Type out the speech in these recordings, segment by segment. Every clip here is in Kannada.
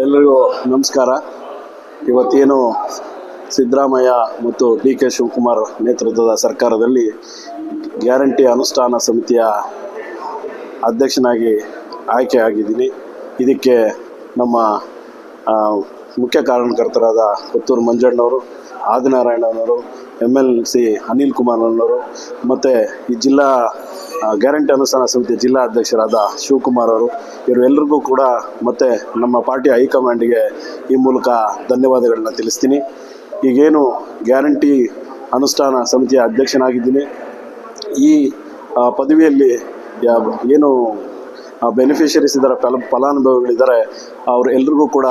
ಎಲ್ಲರಿಗೂ ನಮಸ್ಕಾರ. ಇವತ್ತೇನು ಸಿದ್ದರಾಮಯ್ಯ ಮತ್ತು ಡಿ ಕೆ ಶಿವಕುಮಾರ್ ನೇತೃತ್ವದ ಸರ್ಕಾರದಲ್ಲಿ ಗ್ಯಾರಂಟಿ ಅನುಷ್ಠಾನ ಸಮಿತಿಯ ಅಧ್ಯಕ್ಷನಾಗಿ ಆಯ್ಕೆ ಆಗಿದ್ದೀನಿ. ಇದಕ್ಕೆ ನಮ್ಮ ಮುಖ್ಯ ಕಾರಣಕರ್ತರಾದ ಪುತ್ತೂರು ಮಂಜಣ್ಣವರು, ಆದಿನಾರಾಯಣನವರು ಎಂ ಎಲ್ ಸಿ ಅನಿಲ್ ಕುಮಾರ್ನವರು ಮತ್ತು ಈ ಜಿಲ್ಲಾ ಗ್ಯಾರಂಟಿ ಅನುಷ್ಠಾನ ಸಮಿತಿ ಜಿಲ್ಲಾ ಅಧ್ಯಕ್ಷರಾದ ಶಿವಕುಮಾರ್ ಅವರು ಇವರೆಲ್ಲರಿಗೂ ಕೂಡ ಮತ್ತು ನಮ್ಮ ಪಾರ್ಟಿ ಹೈಕಮಾಂಡ್ಗೆ ಈ ಮೂಲಕ ಧನ್ಯವಾದಗಳನ್ನ ತಿಳಿಸ್ತೀನಿ. ಈಗೇನು ಗ್ಯಾರಂಟಿ ಅನುಷ್ಠಾನ ಸಮಿತಿಯ ಅಧ್ಯಕ್ಷನಾಗಿದ್ದೀನಿ. ಈ ಪದವಿಯಲ್ಲಿ ಏನು ಬೆನಿಫಿಷರೀಸ್ ಇದ್ದಾರೆ ಫಲ, ಫಲಾನುಭವಿಗಳಿದ್ದಾರೆ ಅವ್ರು ಎಲ್ರಿಗೂ ಕೂಡ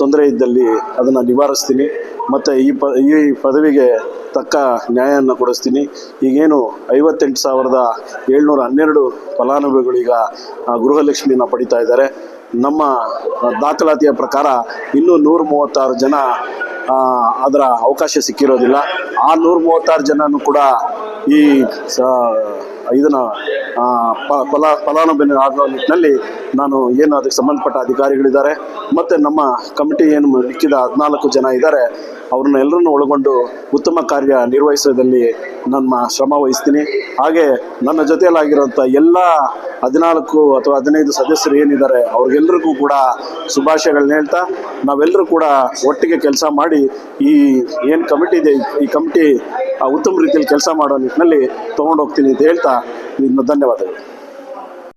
ತೊಂದರೆ ಇದ್ದಲ್ಲಿ ಅದನ್ನು ನಿವಾರಿಸ್ತೀನಿ. ಮತ್ತು ಈ ಪ, ಈ ಪದವಿಗೆ ತಕ್ಕ ನ್ಯಾಯವನ್ನು ಕೊಡಿಸ್ತೀನಿ. ಈಗೇನು ಐವತ್ತೆಂಟು ಸಾವಿರದ ಏಳ್ನೂರ ಹನ್ನೆರಡು ಫಲಾನುಭವಿಗಳೀಗ ಗೃಹಲಕ್ಷ್ಮಿಯನ್ನು ಪಡಿತಾ ಇದ್ದಾರೆ. ನಮ್ಮ ದಾಖಲಾತಿಯ ಪ್ರಕಾರ ಇನ್ನೂ ನೂರ ಮೂವತ್ತಾರು ಜನ ಅದರ ಅವಕಾಶ ಸಿಕ್ಕಿರೋದಿಲ್ಲ. ಆ ನೂರ ಮೂವತ್ತಾರು ಜನನೂ ಕೂಡ ಈ, ಸ, ಇದನ್ನು ಫಲ ಫಲಾನುಭವಿ ಆದ ನಿಟ್ಟಿನಲ್ಲಿ ನಾನು ಏನು ಅದಕ್ಕೆ ಸಂಬಂಧಪಟ್ಟ ಅಧಿಕಾರಿಗಳಿದ್ದಾರೆ ಮತ್ತು ನಮ್ಮ ಕಮಿಟಿ ಏನು ಮಿಕ್ಕಿದ ಹದಿನಾಲ್ಕು ಜನ ಇದ್ದಾರೆ, ಅವ್ರನ್ನ ಎಲ್ಲರನ್ನು ಒಳಗೊಂಡು ಉತ್ತಮ ಕಾರ್ಯ ನಿರ್ವಹಿಸೋದಲ್ಲಿ ನನ್ನ ಶ್ರಮ ವಹಿಸ್ತೀನಿ. ಹಾಗೆ ನನ್ನ ಜೊತೆಯಲ್ಲಾಗಿರೋಂಥ ಎಲ್ಲ ಹದಿನಾಲ್ಕು ಅಥವಾ ಹದಿನೈದು ಸದಸ್ಯರು ಏನಿದ್ದಾರೆ ಅವ್ರಿಗೆಲ್ಲರಿಗೂ ಕೂಡ ಶುಭಾಶಯಗಳನ್ನ ಹೇಳ್ತಾ, ನಾವೆಲ್ಲರೂ ಕೂಡ ಒಟ್ಟಿಗೆ ಕೆಲಸ ಮಾಡಿ ಈ ಏನು ಕಮಿಟಿ ಇದೆ, ಈ ಕಮಿಟಿ ಉತ್ತಮ ರೀತಿಯಲ್ಲಿ ಕೆಲಸ ಮಾಡೋ ನಿಟ್ಟಿನಲ್ಲಿ ತೊಗೊಂಡು ಹೋಗ್ತೀನಿ ಅಂತ ಹೇಳ್ತಾ ಧನ್ಯವಾದಗಳು.